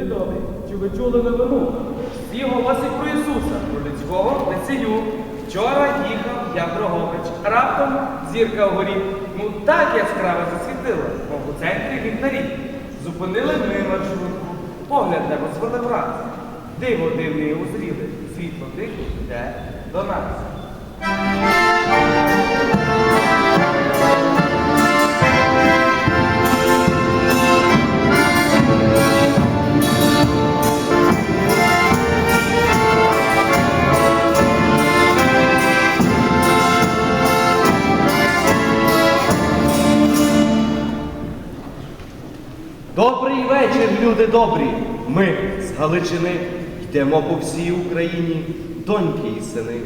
Люди чи ви чули новину? Всі голосять про Ісуса, про людського Месію. Вчора їхав я Дрогобич. Раптом зірка вгорі. Ну так яскраво засвітила, мов у центрі ліхтарі. Зупинили ми маршрутку. Погляд небо звели враз. Диво дивне узріли. Світло тихо йде до нас. Люди добрі. Ми з Галичини йдемо по всій Україні, доньки і сини.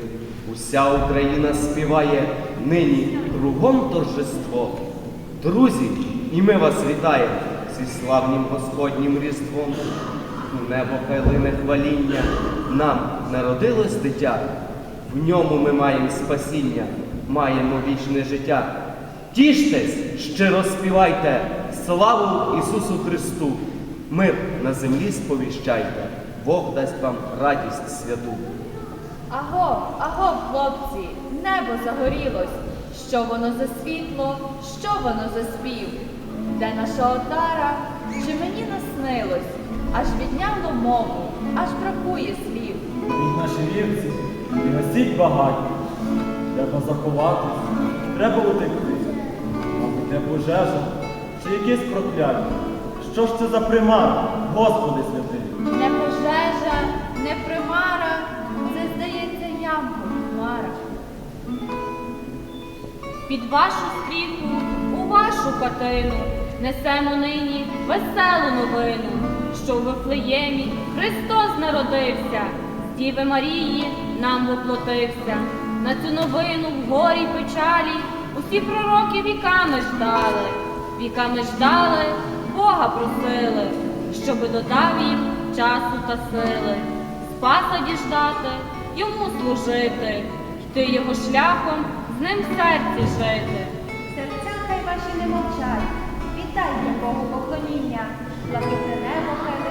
Уся Україна співає нині кругом торжество. Друзі, і ми вас вітаємо зі славнім Господнім Різдвом. У небо хайлине хваління, нам народилось дитя. В ньому ми маємо спасіння, маємо вічне життя. Тіштесь, щиро співайте, славу Ісусу Христу! Мир на землі сповіщайте, Бог дасть вам радість святу. Аго, аго, хлопці, небо загорілось. Що воно за світло, що воно за спів? Де наша отара? Чи мені наснилось? Аж відняло мову, аж бракує слів. Від наші вівці і гасіть багаті. Треба заховатись, треба утекти. Мабуть, де пожежа чи якесь прокляття. Що ж це за примара, Господи святий? Не пожежа, не примара, це здається ямко хмара. Під вашу стріху, у вашу хатину несемо нині веселу новину, що в Вифлеємі Христос народився, з Діви Марії нам воплотився. На цю новину в горі печалі усі пророки віками ждали, віками ждали, Бога просили, щоби додав їм часу та сили, спаса діждати, йому служити, йти його шляхом, з ним в серці жити. Серця хай ваші не мовчать, віддайте Богу поклоніння, блакитне небо хай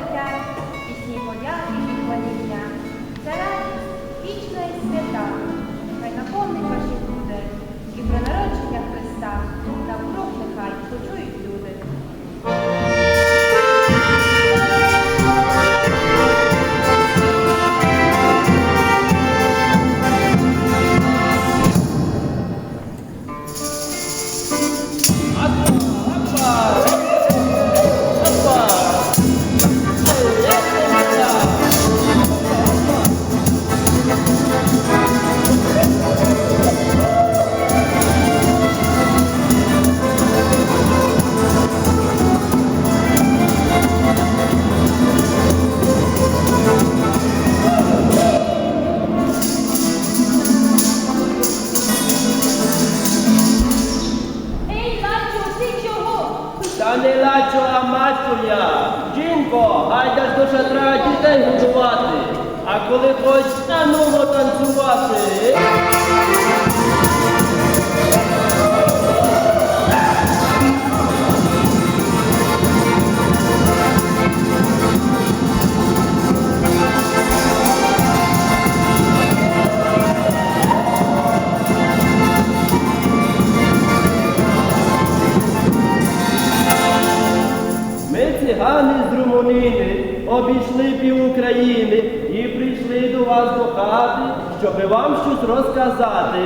щоби вам щось розказати.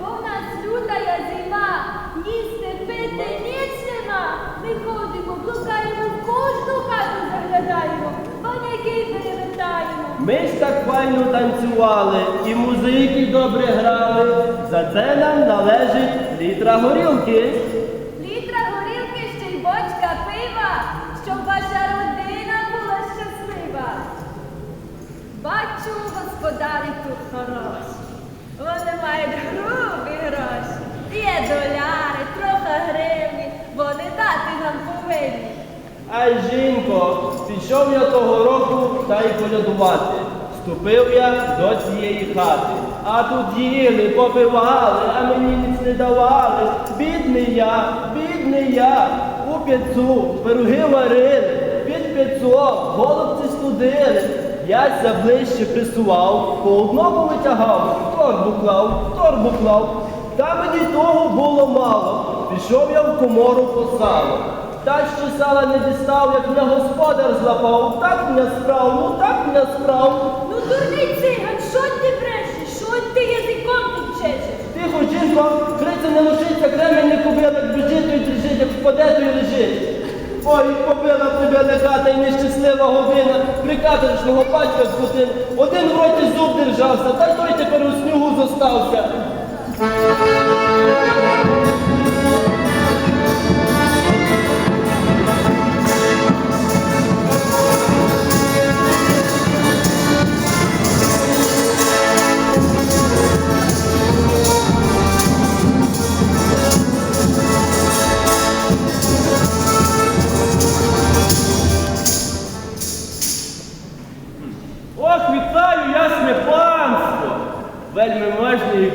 Бо в нас лютая зима, їсти, пити, ніч нема. Ми ходимо, блукаємо, в кожну хату заглядаємо, баняки перевертаємо. Ми ж так файно танцювали і музики добре грали. За це нам належить літра горілки. Літра горілки ще й бочка пива, щоб ваша родина була щаслива. Бачу, господарі тут хороші. Вони мають грубі гроші. Є доляри, трохи гривні, вони дати нам повинні. Ай, жінко, пішов я того року та й полюдувати. Вступив я до цієї хати. А тут їли, попивали, а мені ніц не давали. Бідний я, бідний я, у п'ятцу, пироги варили, під п'ятсот, голубці студили. Яся ближче присував, по одному витягав, в торбу клав, в торбу клав. Та мені того було мало. Пішов я в комору по сало. Та що сала не дістав, як мене господар злапав. Так мене справ, ну так мене справ. Ну, дурний циган, що ти брешеш? Що ти язиком тут чешеш? Тихо, жінко, криця не лишиться, кремень не купила, Ой, побила тебе легата і нещаслива година, прикаторишного батька скотин. Один в роті зуб держався, та й той тепер у снігу зостався.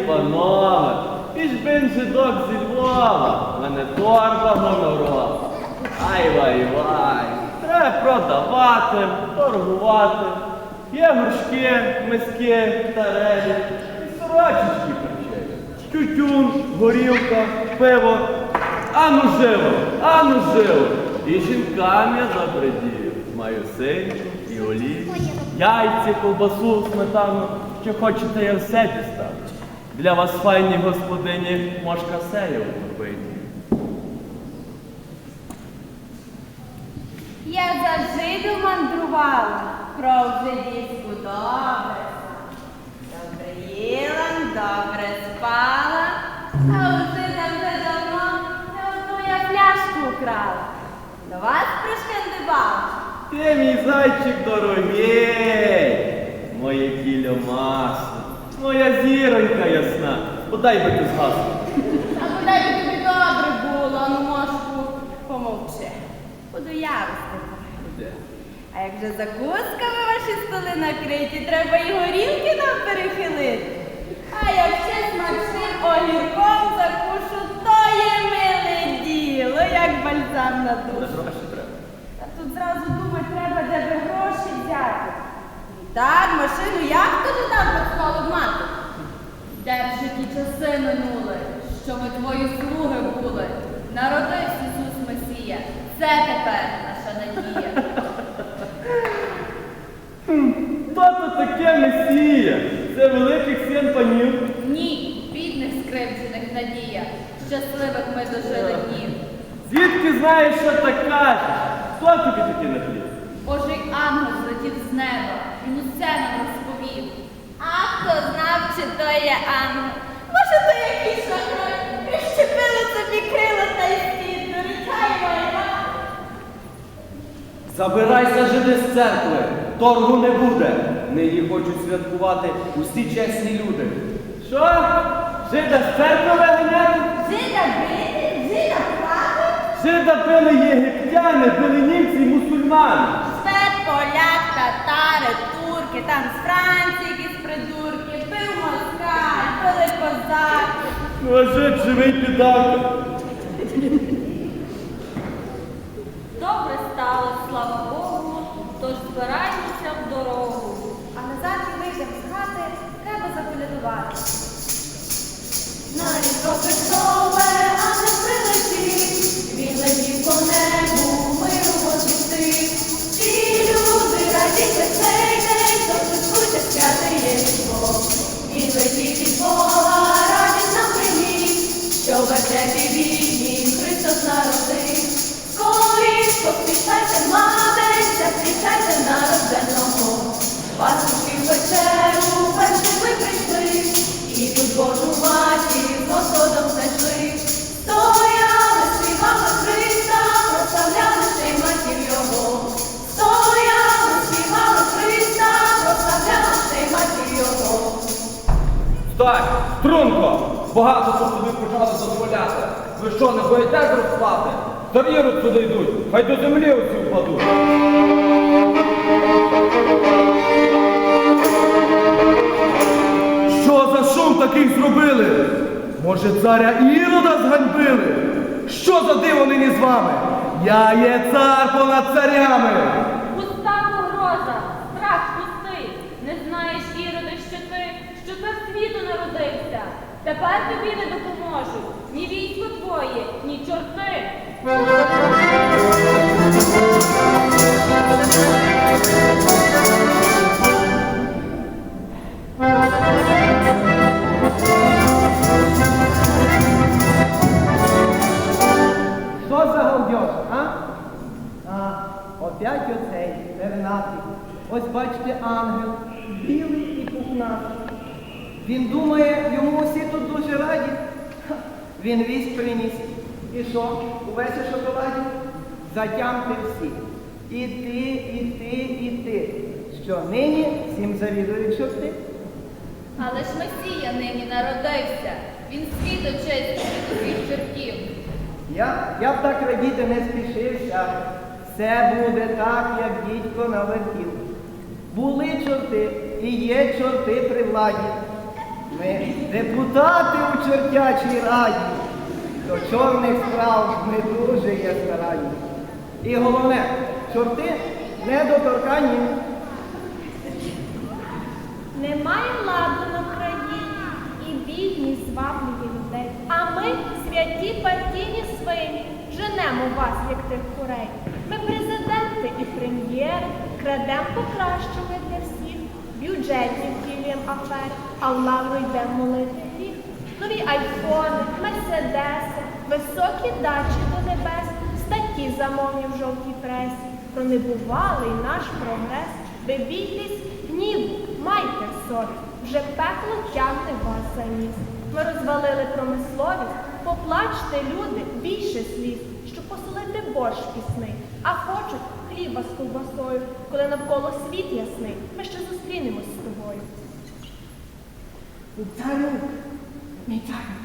Панове, і ж бин жидок зі Львова, мене торба гонорова. Ай вай вай, треба продавати, торгувати. Є горшки, миски, тарелі, і сорочечки харчеві. Тютюн, горілка, пиво. Ану живо, ану живо. І жінкам я запредію. Маю синьку і олію, яйці, ковбасу, сметану. Що хочете, я все дістану. Для вас, файні господині, сея у торбині. Я за жиду мандрувала, кров жидівську добре. Добре їла, добре спала, а у жида вже давно не одну я фляжку украла. До вас пришкандибала. Ти мій зайчик дорогий, моє кільо масло, моя зіронька. Подай би ти згасла. А бодай би тобі добре було, ну мошку помовчи. Буду я розповідати. А як вже закусками ваші столи накриті, треба і горілки нам перехилити. А як ще смачним огірком закушу, то є миле діло, як бальзам на душу. А тут зразу думати треба, де би гроші взяти. Так, машину як туди там поклало мати? Де б же ті часи минули, що ми твої слуги були. Народився Ісус Месія. Це тепер наша надія. Хто то таке месія? Це великих син панів. Ні, бідних скривджених надія. Щасливих ми дожили днів. Звідки знаєш, що так кажеш? Хто тобі таке наплів? Божий ангел злетів з неба, він усе нам розповів. А хто знав, чи то є ангел? Може, то якийсь шахрай? Прищепили собі крила та й світ, дорікай моя. Забирайся жиди з церкви, торгу не буде. Нині хочуть святкувати усі чесні люди. Що? Жида з церкви? Жида били, жида плакали, Жида били єгиптяни, били німці і мусульмани. Швед, поляк, татари, турки, там з Франції якісь придурки, пив москаль, пили козаки. Ну а жид живий підак. Obrigada, gente. Стай, струнко! Багато тут собі почали дозволяти. Ви що, не боїтесь розплати? За віру сюди йдуть, хай до землі усі впадуть. Що за шум такий зробили? Може, царя Ірода зганьбили? Що за диво нині з вами? Я є цар понад царями. Пуста погроза, страх пустий. Не знаєш, Іроде, що ти, що ти в світу народився. Тепер тобі не допоможуть ні військо твоє, ні чорти. Що Увесь шоколаді? Затямте всі. І ти, і ти, і ти. Що нині всім завідують чорти? Але ж Месія нині народився. Він світ очистить від усіх чортів. Я, я б так радіти не спішився. Все буде так, як дідько навертів. Були чорти і є чорти при владі. Ми депутати у чортячій раді. До чорних справ не дуже є старанні. І головне, чорти недоторканні. Немає ладу на країні і бідність зваблює людей. А ми, святі партійні свині, женемо вас, як тих курей. Ми президенти і прем'єри, крадем покращення для всіх, бюджетні втілюємо афер, а в лавру йдемо молити. Нові айфони, мерседеси, високі дачі до небес, статті замовні в жовтій пресі, про небувалий наш прогрес. Ви бійтесь гніву, майте совість, вже пекло тягне вас за ніс. Ми розвалили промисловість, поплачте, люди, більше сліз, щоб посолити борщ пісний, а хочуть хліба з ковбасою, коли навколо світ ясний, ми ще зустрінемось з тобою. Царю, мій царю,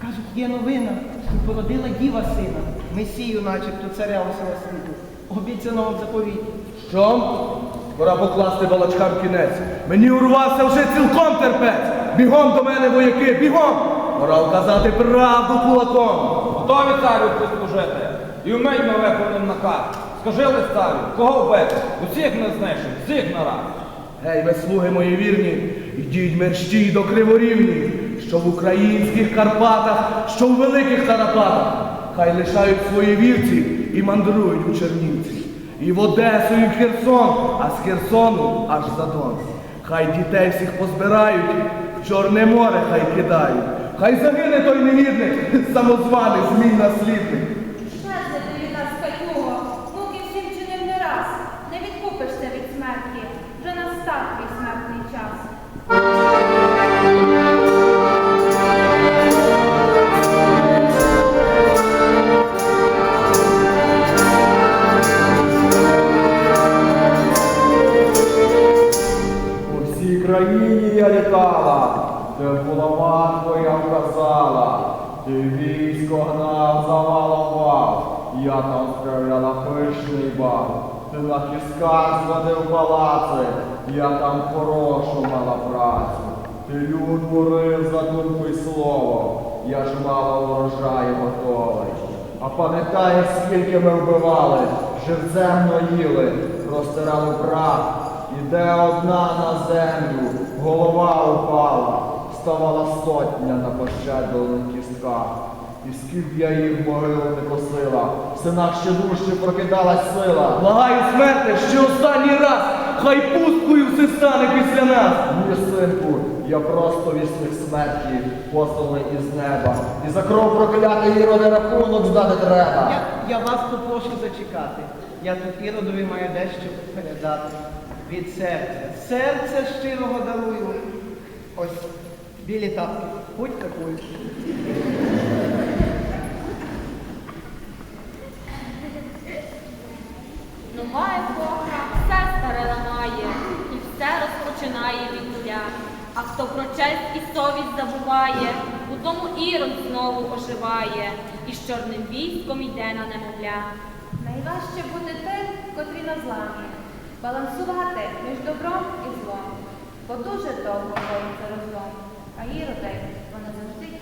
кажуть, є новина, що породила діва сина, месію, начебто царя усього світу, обіцяного в заповіті. Що? Пора покласти балачкам кінець. Мені урвався вже цілком терпець. Бігом до мене, вояки, бігом! Пора вказати правду кулаком. Готові царю прислужити. І вмить ми виконуємо наказ. Скажи царю, кого вбити? Усіх не знищимо, всіх нараз. Гей, ви слуги мої вірні, ідіть мерщій до криворівні, що в українських Карпатах, що в великих Карапатах. Хай лишають свої вівці і мандрують у Чернівці. І в Одесу, і в Херсон, а з Херсону аж за Дон. Хай дітей всіх позбирають, в Чорне море хай кидають. Хай загине той негідник, самозваний змій наслідник. Я там хорошу мала працю. Люд бурив за думку й слово, я ж мала урожай готовий. А пам'ятаєш, скільки ми вбивали, живцем наїли, розтирали прах, Іде одна на землю, голова упала, ставала сотня на пощадливих кістках. І скільки я їх в могилу не косила, в синах ще дужче прокидалась сила. Благаю смерти, ще останній раз, хай пусткою все стане після нас. Ні, синку, я просто вісник смерті, посланий із неба. І за кров проклятий іроди рахунок здати треба. Я, я вас попрошу зачекати. Я тут іродові маю дещо передати. Від серця. Серце щирого дарую. Ось білі тапки. Будь такою. Нова епоха все старе ламає і все розпочинає від нуля. А хто про честь і совість забуває, у тому ірод знову оживає, і з чорним військом йде на немовля. Найважче бути тим, котрі на зламі, балансувати між добром і злом. Бо дуже довго боїться розлом, а іроди вона завжди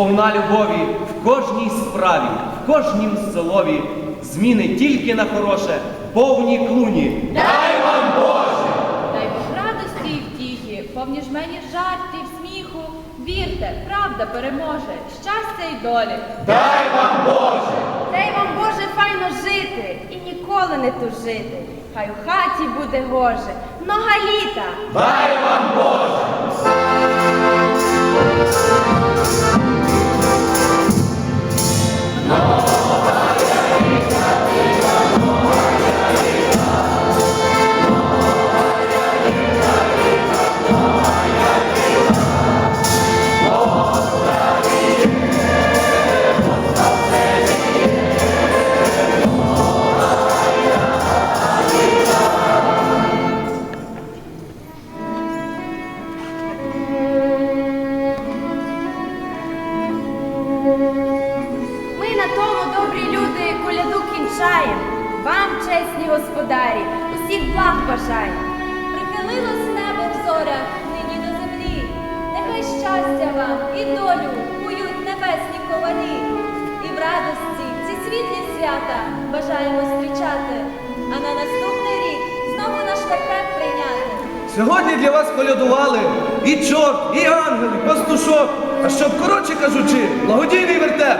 сповна любові в кожній справі, в кожнім слові, зміни тільки на хороше, повні клуні. Дай Бог радості і втіхи, повні жмені жартів, сміху. Вірте, правда переможе, щастя й долі. Дай вам Боже Дай вам Боже файно жити і ніколи не тужити. Хай у хаті буде гоже, много літа. Ми Сьогодні для вас колядували і чорт, і ангели, і пастушок. А щоб коротше кажучи, благодійний вертеп.